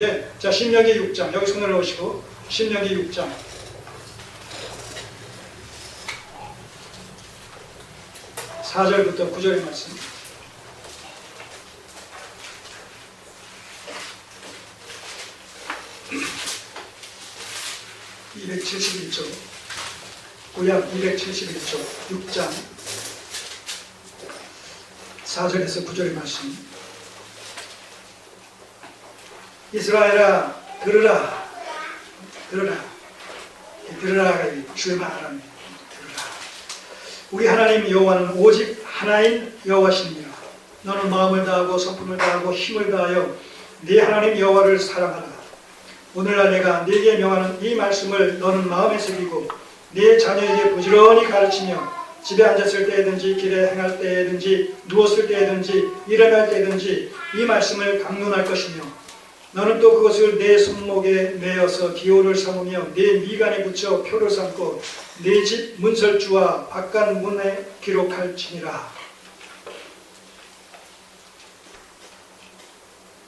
예, 자, 신명기 6장. 여기 손을 놓으시고, 신명기 6장. 사절부터 9절의 말씀. (271조) 구약 271조 6장 4절에서 9절의 말씀 이스라엘아 들으라. 들으라. 들으라 주의 말하는 들으라. 우리 하나님 여호와는 오직 하나인 여호와시니라 너는 마음을 다하고 성품을 다하고 힘을 다하여 네 하나님 여호와를 사랑하라. 오늘날 내가 네게 명하는 이 말씀을 너는 마음에 새기고 네 자녀에게 부지런히 가르치며 집에 앉았을 때든지 길에 행할 때든지 누웠을 때든지 일어날 때든지 이 말씀을 강론할 것이며 너는 또 그것을 내 손목에 매어서 기호를 삼으며 내 미간에 붙여 표를 삼고 내 집 문설주와 바깥 문에 기록할지니라.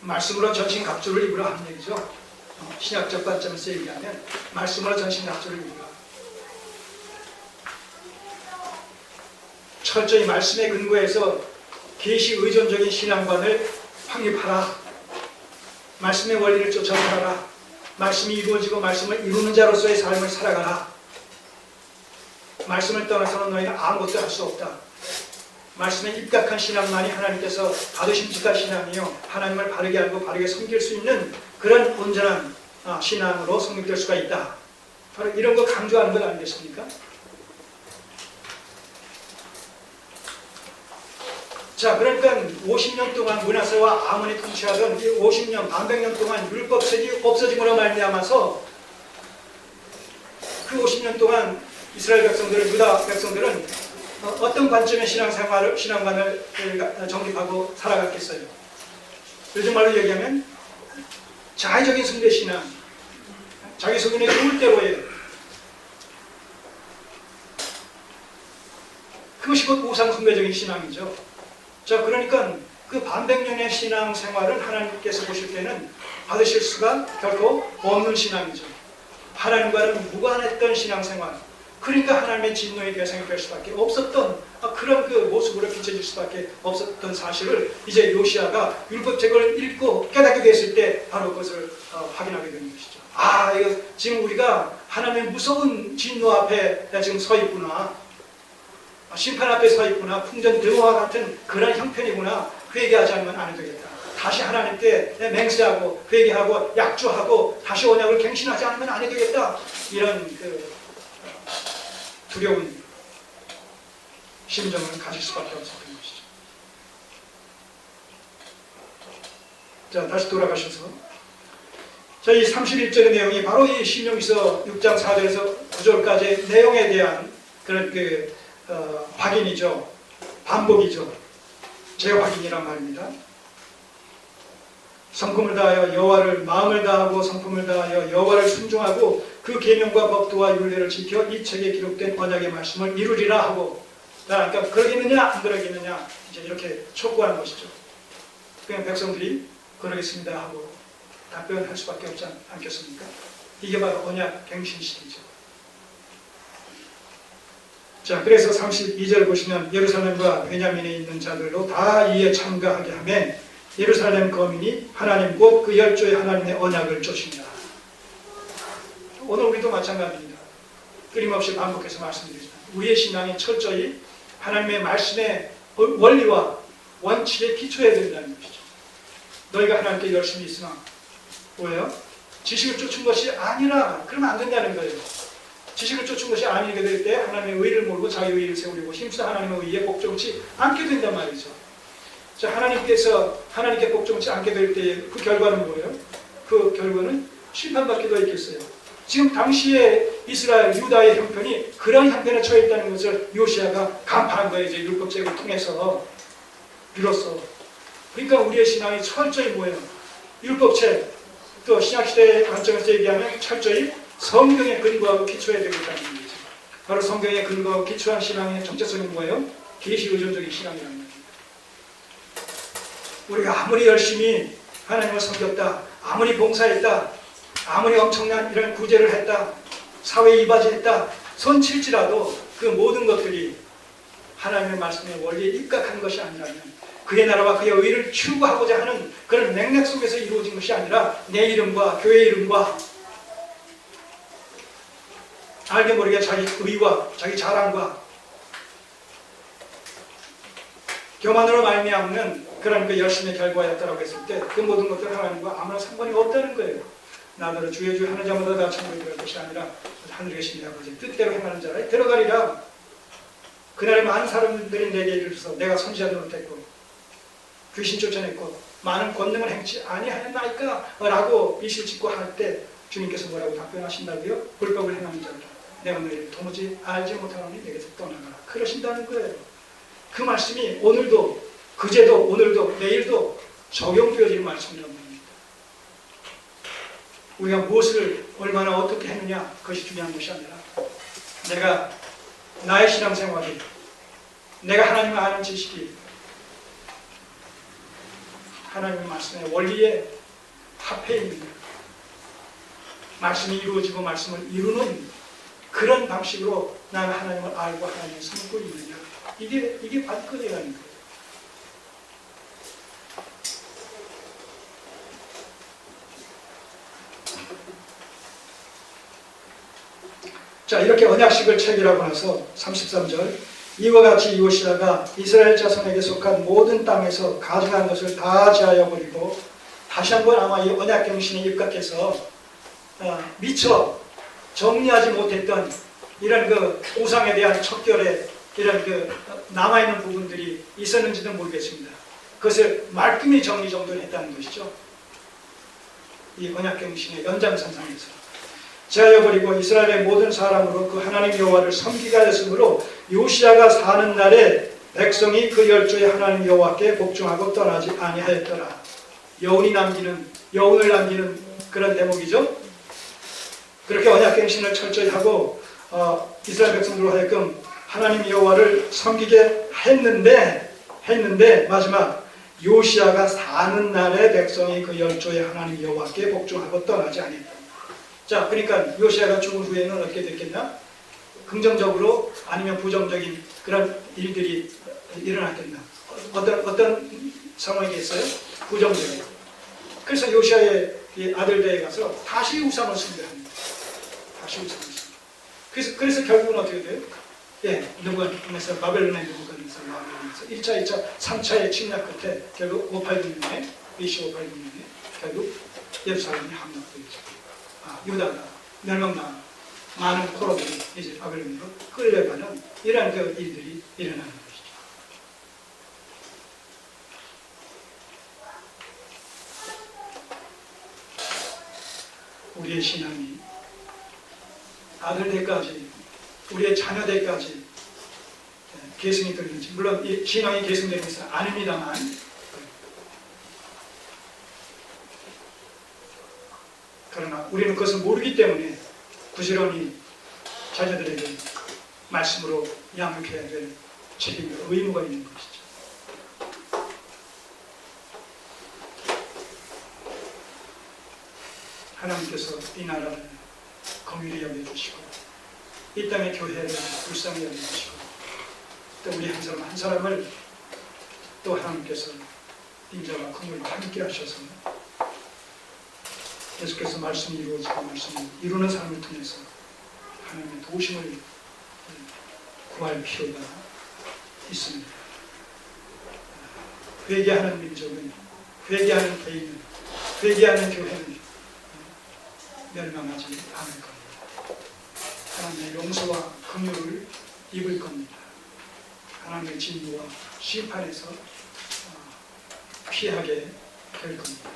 말씀으로 전신갑주를 입으라 하는 얘기죠. 어, 신약적 관점에서 얘기하면 말씀으로 전신갑주를 입으라. 철저히 말씀에 근거해서 계시 의존적인 신앙관을 확립하라. 말씀의 원리를 쫓아가라. 말씀이 이루어지고 말씀을 이루는 자로서의 삶을 살아가라. 말씀을 떠나서는 너희는 아무것도 할 수 없다. 말씀에 입각한 신앙만이 하나님께서 받으심직한 신앙이요 하나님을 바르게 알고 바르게 섬길 수 있는 그런 온전한 아, 신앙으로 성립될 수가 있다. 바로 이런 거 강조하는 것 아니겠습니까? 자, 그러니까 50년 동안 문하세와 아몬이 통치하던 이 50년, 반백년 동안 율법책이 없어짐으로 말미암아서 그 50년 동안 이스라엘 백성들은 유다 백성들은 어, 어떤 관점의 신앙생활을 신앙관을 정립하고 살아갔겠어요. 요즘 말로 얘기하면 자의적인 숭배 신앙, 자기 소견에 좋을 대로예요. 그것이 곧 우상 숭배적인 신앙이죠. 자, 그러니까 그 반백년의 신앙 생활을 하나님께서 보실 때는 받으실 수가 결코 없는 신앙이죠. 하나님과는 무관했던 신앙 생활. 그러니까 하나님의 진노의 대상이 될 수밖에 없었던 아, 그런 그 모습으로 비춰질 수밖에 없었던 사실을 이제 요시아가 율법책을 읽고 깨닫게 됐을 때 바로 그것을 어, 확인하게 되는 것이죠. 아, 이거 지금 우리가 하나님의 무서운 진노 앞에 지금 서 있구나. 아, 심판 앞에 서 있구나. 풍전 등화와 같은 그런 형편이구나. 회개하지 않으면 안 되겠다. 다시 하나님께 맹세하고 회개하고 약주하고 다시 언약을 갱신하지 않으면 안 되겠다. 이런 그 두려운 심정을 가질 수밖에 없었던 것이죠. 자, 다시 돌아가셔서 자, 이 31절의 내용이 바로 이 신명기서 6장 4절에서 9절까지의 내용에 대한 그런 그 어, 확인이죠. 반복이죠. 재확인이란 말입니다. 성품을 다하여 여호와를 마음을 다하고 성품을 다하여 여호와를 순종하고 그 계명과 법도와 율례를 지켜 이 책에 기록된 언약의 말씀을 이루리라 하고 자, 그러니까 그러겠느냐 안 그러겠느냐 이제 이렇게 촉구하는 것이죠. 그냥 백성들이 그러겠습니다 하고 답변할 수밖에 없지 않- 않겠습니까? 이게 바로 언약 갱신식이죠. 자, 그래서 32절 보시면 예루살렘과 베냐민에 있는 자들로 다 이에 참가하게 하면 예루살렘 거민이 하나님 곧 그 열조의 하나님의 언약을 쫓습니다. 오늘 우리도 마찬가지입니다. 끊임없이 반복해서 말씀드리지만 우리의 신앙이 철저히 하나님의 말씀의 원리와 원칙에 기초해야 된다는 것이죠. 너희가 하나님께 열심히 있으나 뭐예요? 지식을 쫓은 것이 아니라 그러면 안 된다는 거예요. 지식을 쫓은 것이 아니게 될 때 하나님의 의를 모르고 자기 의를 세우려고 힘써 하나님의 의에 복종치 않게 된단 말이죠. 자, 하나님께서 하나님께 복종치 않게 될 때 그 결과는 뭐예요? 그 결과는 심판받게 되어 있겠어요. 지금 당시에 이스라엘 유다의 형편이 그런 형편에 처해 있다는 것을 요시아가 간파한 거예요. 이제 율법책을 통해서 비로소. 그러니까 우리의 신앙이 철저히 뭐예요? 율법책 또 신약시대의 관점에서 얘기하면 철저히 성경에 근거하고 기초해야 되겠다는 얘기죠. 바로 성경에 근거하고 기초한 신앙의 정체성이 뭐예요? 계시 의존적인 신앙이라는 겁니다. 우리가 아무리 열심히 하나님을 섬겼다, 아무리 봉사했다, 아무리 엄청난 이런 구제를 했다, 사회 이바지했다, 손칠지라도 그 모든 것들이 하나님의 말씀의 원리에 입각한 것이 아니라면 그의 나라와 그의 의를 추구하고자 하는 그런 맥락 속에서 이루어진 것이 아니라 내 이름과 교회 이름과 알게 모르게 자기 의와 자기 자랑과 교만으로 말미암는 그런 그 열심의 결과였다라고 했을 때 그 모든 것들 하나님과 아무런 상관이 없다는 거예요. 나더러 주의 주의 하는 자마다 다 천국에 들어갈 것이 아니라 하늘에 계신 내 아버지 뜻대로 행하는 자라 들어가리라. 그날에 많은 사람들이 내게 이르러서 내가 선지자 노릇했고 귀신 쫓아냈고 많은 권능을 행치 아니하였나이까 라고 이실 짓고 할 때 주님께서 뭐라고 답변하신다고요? 불법을 행하는 자라 너희를 도무지 알지 못하노니 내게서 떠나가라 그러신다는 거예요. 그 말씀이 오늘도 그제도 오늘도 내일도 적용되어질 말씀이란 말입니다. 우리가 무엇을 얼마나 어떻게 했느냐 그것이 중요한 것이 아니라 내가 나의 신앙생활이 내가 하나님을 아는 지식이 하나님의 말씀의 원리에 합해 있는 말씀이 이루어지고 말씀을 이루는 그런 방식으로 나는 하나님을 알고 하나님을 섬고 있느냐 이게 이게 관건이라는 거예요. 자 이렇게 언약식을 체결하고 나서 33절 이와 같이 이오시아가 이스라엘 자손에게 속한 모든 땅에서 가져간 것을 다 제하여 버리고 다시 한번 아마 이 언약 경신에 입각해서 어, 미처 정리하지 못했던 이런 그 우상에 대한 척결의 이런 그 남아 있는 부분들이 있었는지도 모르겠습니다. 그것을 말끔히 정리 정돈을 했다는 것이죠. 이 언약 경신의 연장선상에서. 제하여버리고 이스라엘의 모든 사람으로 그 하나님 여호와를 섬기게 하였으므로 요시아가 사는 날에 백성이 그 열조의 하나님 여호와께 복종하고 떠나지 아니하였더라. 여운이 남기는 여운을 남기는 그런 대목이죠. 그렇게 언약갱신을 철저히 하고 어, 이스라엘 백성들로 하여금 하나님 여호와를 섬기게 했는데 했는데 마지막 요시아가 사는 날에 백성이 그 열조의 하나님 여호와께 복종하고 떠나지 아니했다. 자, 그러니까 요시아가 죽은 후에는 어떻게 됐겠냐? 긍정적으로 아니면 부정적인 그런 일들이 일어났겠나? 어떤 어떤 상황이겠어요? 부정적인. 그래서 요시아의 이 아들들에 가서 다시 우상을 숭배합니다. 우상을 숭배. 그래서 그래서 결국은 어떻게 돼요? 예, 누구에서 바벨론의 누구에서 바벨론에서 1차, 2차, 3차의 침략 끝에 결국 586년에 BC 586년에 결국 예루살렘이 함락되죠. 아, 유다가 멸망당하고 많은 포로들이 이제 바벨론으로 끌려가는 이러한 그 일들이 일어나는 것이죠. 우리의 신앙이 아들 때까지 우리의 자녀 때까지 예, 계승이 되는지 물론 이 신앙이 계승되는 것은 아닙니다만 그러나 우리는 그것을 모르기 때문에 부지런히 자녀들에게 말씀으로 양육해야 될 책임과 의무가 있는 것이죠. 하나님께서 이 나라를 공유히 여겨주시고 이 땅의 교회를 불쌍히 여겨주시고 또 우리 한 사람 한 사람을 또 하나님께서 인자와 공유를 함께 하셔서 계속해서 말씀이 이루어지고 말씀을 이루는 삶을 통해서 하나님의 도우심을 구할 필요가 있습니다. 회개하는 민족은 회개하는 개인은 회개하는 교회는 멸망하지 않을 겁니다. 하나님의 용서와 긍휼을 입을 겁니다. 하나님의 진노와 심판에서 어, 피하게 될 겁니다.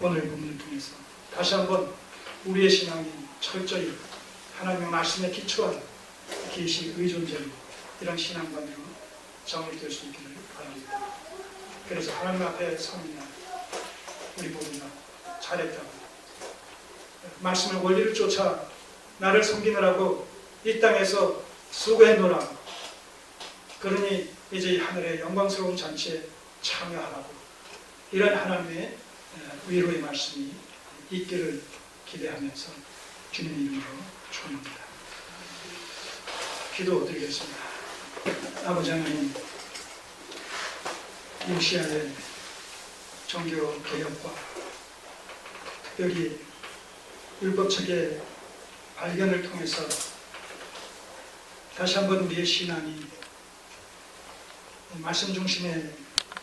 오늘 본문을 통해서 다시 한번 우리의 신앙이 철저히 하나님의 말씀에 기초한 계시 의존적인 이런 신앙관으로 정리될 수 있기를 바랍니다. 그래서 하나님 앞에 섭니다. 우리 모두가 잘했다고 말씀의 원리를 쫓아 나를 섬기느라고 이 땅에서 수고했노라. 그러니 이제 이 하늘의 영광스러운 잔치에 참여하라고 이런 하나님의 어, 위로의 말씀이 있기를 기대하면서 주님 이름으로 축원합니다. 기도 드리겠습니다. 아버지 하나님, 루시아의 종교 개혁과 특별히 율법 책의 발견을 통해서 다시 한번 우리의 신앙이 말씀 중심의